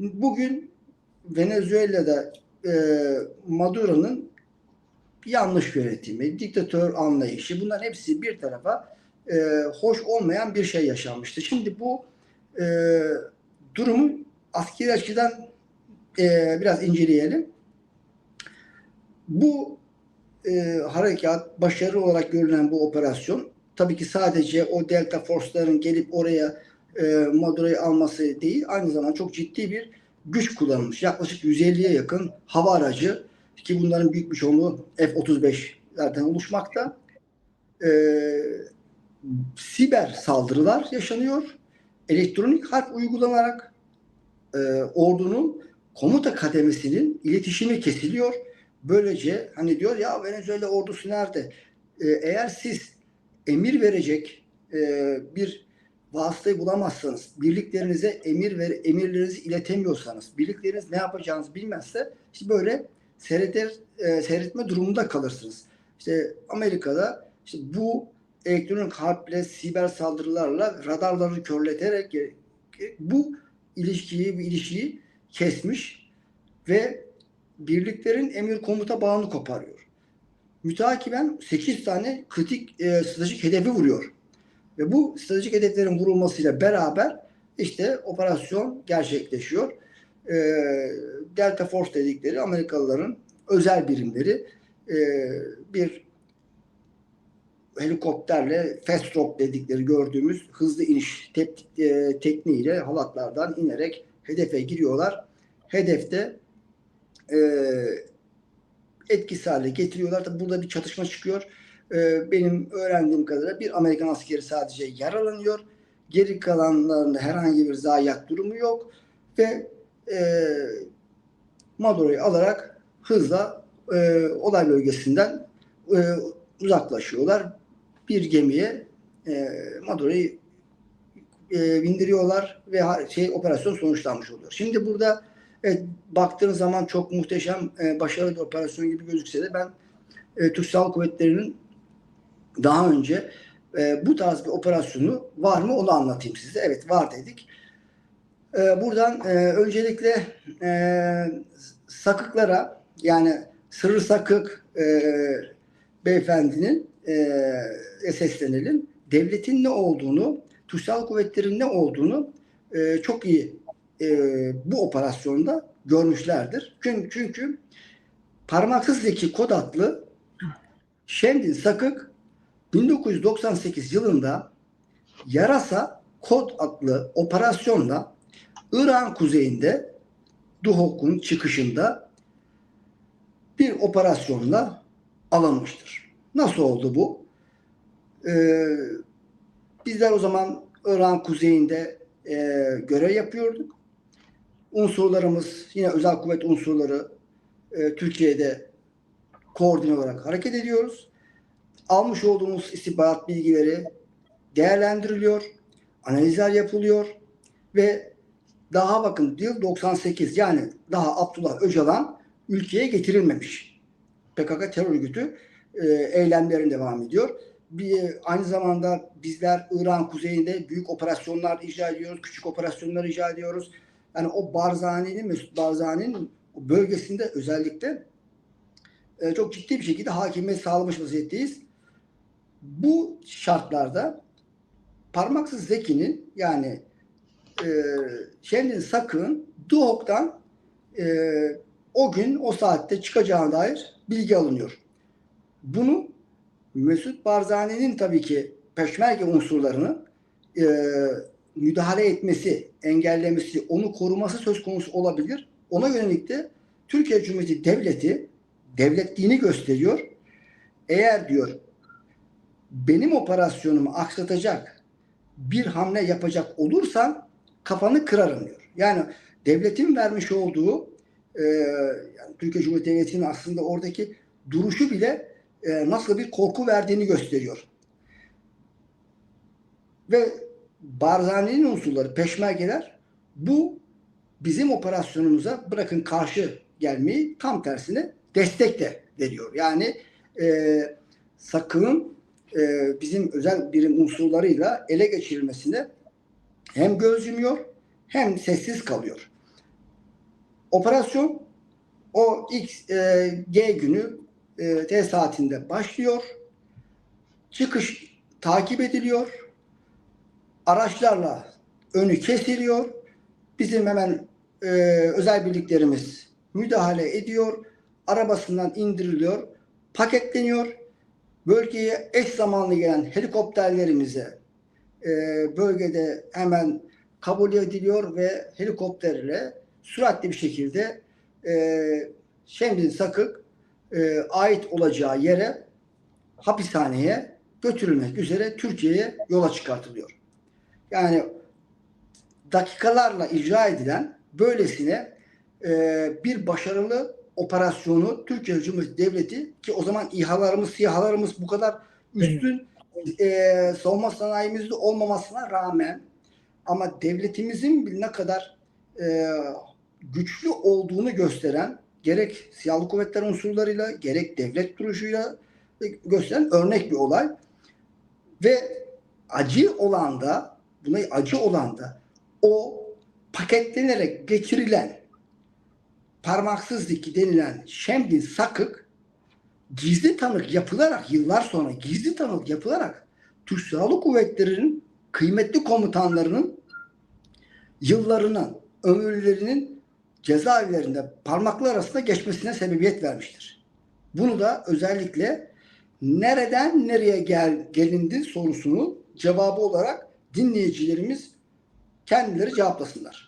Bugün Venezuela'da e, Maduro'nun yanlış yönetimi, diktatör anlayışı bunların hepsi bir tarafa e, hoş olmayan bir şey yaşanmıştı. Şimdi bu e, durumu askeri açıdan e, biraz inceleyelim. Bu e, harekat, başarı olarak görülen bu operasyon tabii ki sadece o Delta Force'ların gelip oraya e, Maduro'yu alması değil, aynı zamanda çok ciddi bir güç kullanılmış. Yaklaşık 150'ye yakın hava aracı ki bunların büyük bir çoğunluğu F-35'lerden oluşmakta. E, siber saldırılar yaşanıyor. Elektronik harp uygulanarak e, ordunun komuta kademesinin iletişimi kesiliyor. Böylece hani diyor ya Venezuela ordusu nerede? E, eğer siz emir verecek e, bir vasıtayı bulamazsanız, birliklerinize emir ver, emirlerinizi iletemiyorsanız, birlikleriniz ne yapacağınızı bilmezse işte böyle seyreder, e, seyretme durumunda kalırsınız. İşte Amerika'da işte bu elektronik harple, siber saldırılarla radarları körleterek e, bu ilişkiyi, bu ilişkiyi kesmiş ve birliklerin emir komuta bağını koparıyor. Mütakiben 8 tane kritik e, stratejik hedefi vuruyor. Ve bu stratejik hedeflerin vurulmasıyla beraber işte operasyon gerçekleşiyor. E, Delta Force dedikleri Amerikalıların özel birimleri e, bir helikopterle fast drop dedikleri gördüğümüz hızlı iniş tep, e, tekniğiyle halatlardan inerek hedefe giriyorlar. Hedefte e, etkisiz hale getiriyorlar. Tabi burada bir çatışma çıkıyor. E, benim öğrendiğim kadarıyla bir Amerikan askeri sadece yaralanıyor. Geri kalanlarında herhangi bir zayiat durumu yok ve e, Maduro'yu alarak hızla e, olay bölgesinden e, uzaklaşıyorlar. Bir gemiye e, Maduro'yu e, bindiriyorlar ve şey operasyon sonuçlanmış oluyor. Şimdi burada evet, baktığınız zaman çok muhteşem, e, başarılı bir operasyon gibi gözükse de ben e, Türk Silahlı Kuvvetleri'nin daha önce e, bu tarz bir operasyonu var mı onu anlatayım size. Evet var dedik. E, buradan e, öncelikle e, sakıklara yani Sırrı Sakık e, beyefendinin e, seslenelim. Devletin ne olduğunu, Türk Silahlı Kuvvetleri'nin ne olduğunu e, çok iyi e, bu operasyonda görmüşlerdir. Çünkü, çünkü Parmaksız Zeki Kod adlı Şemdin Sakık 1998 yılında Yarasa Kod adlı operasyonla İran kuzeyinde Duhok'un çıkışında bir operasyonla alınmıştır. Nasıl oldu bu? Ee, bizler o zaman İran kuzeyinde e, görev yapıyorduk. Unsurlarımız yine özel kuvvet unsurları e, Türkiye'de koordine olarak hareket ediyoruz. Almış olduğumuz istihbarat bilgileri değerlendiriliyor, analizler yapılıyor ve daha bakın yıl 98 yani daha Abdullah Öcalan ülkeye getirilmemiş. PKK terör örgütü e, eylemlerin devam ediyor. Bir, aynı zamanda bizler İran kuzeyinde büyük operasyonlar icra ediyoruz, küçük operasyonlar icra ediyoruz. Yani o Barzani'nin, Mesut Barzani'nin bölgesinde özellikle e, çok ciddi bir şekilde hakimiyet sağlamış vaziyetteyiz. Bu şartlarda parmaksız Zeki'nin yani e, Şemdin Sakın Duhok'tan e, o gün o saatte çıkacağına dair bilgi alınıyor. Bunu Mesut Barzani'nin tabii ki peşmerge unsurlarını e, müdahale etmesi, engellemesi, onu koruması söz konusu olabilir. Ona yönelik de Türkiye Cumhuriyeti Devleti devletliğini gösteriyor. Eğer diyor benim operasyonumu aksatacak bir hamle yapacak olursan kafanı kırarım diyor. Yani devletin vermiş olduğu e, yani Türkiye Cumhuriyeti Devleti'nin aslında oradaki duruşu bile e, nasıl bir korku verdiğini gösteriyor. Ve Barzani'nin unsurları, peşmergeler bu bizim operasyonumuza bırakın karşı gelmeyi tam tersine destek de veriyor. Yani e, Sakın'ın e, bizim özel birim unsurlarıyla ele geçirilmesine hem göz yumuyor hem sessiz kalıyor. Operasyon o X e, G günü e, T saatinde başlıyor. Çıkış takip ediliyor. Araçlarla önü kesiliyor. Bizim hemen e, özel birliklerimiz müdahale ediyor. Arabasından indiriliyor. Paketleniyor. Bölgeye eş zamanlı gelen helikopterlerimize e, bölgede hemen kabul ediliyor ve helikopterle süratli bir şekilde e, Şemdin Sakık e, ait olacağı yere hapishaneye götürülmek üzere Türkiye'ye yola çıkartılıyor. Yani dakikalarla icra edilen böylesine e, bir başarılı operasyonu Türkiye Cumhuriyeti Devleti ki o zaman İHA'larımız, SİHA'larımız bu kadar üstün e, savunma sanayimizde olmamasına rağmen ama devletimizin ne kadar e, güçlü olduğunu gösteren gerek silahlı kuvvetler unsurlarıyla gerek devlet duruşuyla gösteren örnek bir olay. Ve acı olan da buna acı olan da o paketlenerek geçirilen parmaksız diki denilen Şemdin Sakık gizli tanık yapılarak yıllar sonra gizli tanık yapılarak Türk Silahlı Kuvvetleri'nin kıymetli komutanlarının yıllarının, ömürlerinin cezaevlerinde parmaklar arasında geçmesine sebebiyet vermiştir. Bunu da özellikle nereden nereye gel, gelindi sorusunu cevabı olarak dinleyicilerimiz kendileri cevaplasınlar.